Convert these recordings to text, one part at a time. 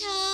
ชา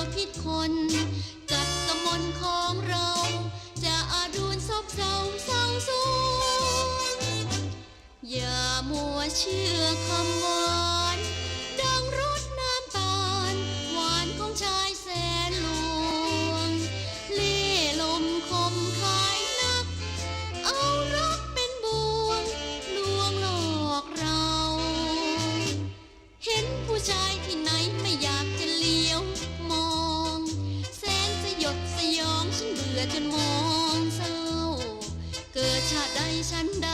ใจกลัวพิษคนกัดกมนของเรา จะอาดูนซบเศร้าเศร้าสูงอย่ามัวเชื่อคำหวานดังรดน้ำตาลหวานของชายแสนลวง เล่ลมคมคายนัก เอารักเป็นบ่วงลวงหลอกเรา เห็นผู้ชายที่ไหนไม่อยากจะ จนมองเศร้า เกิดชาติใดฉันใด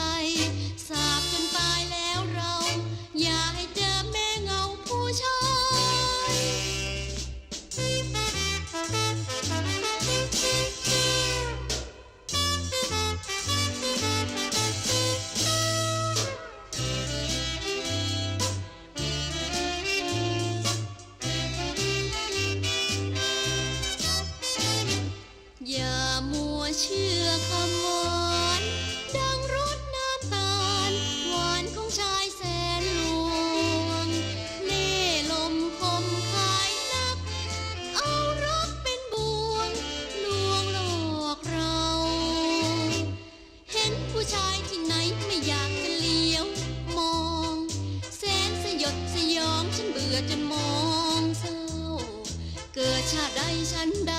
อยากจะเลี้ยวมอง แสนสยดสยองฉันเบื่อจนมองเศร้า เกิดชาติใดฉันใด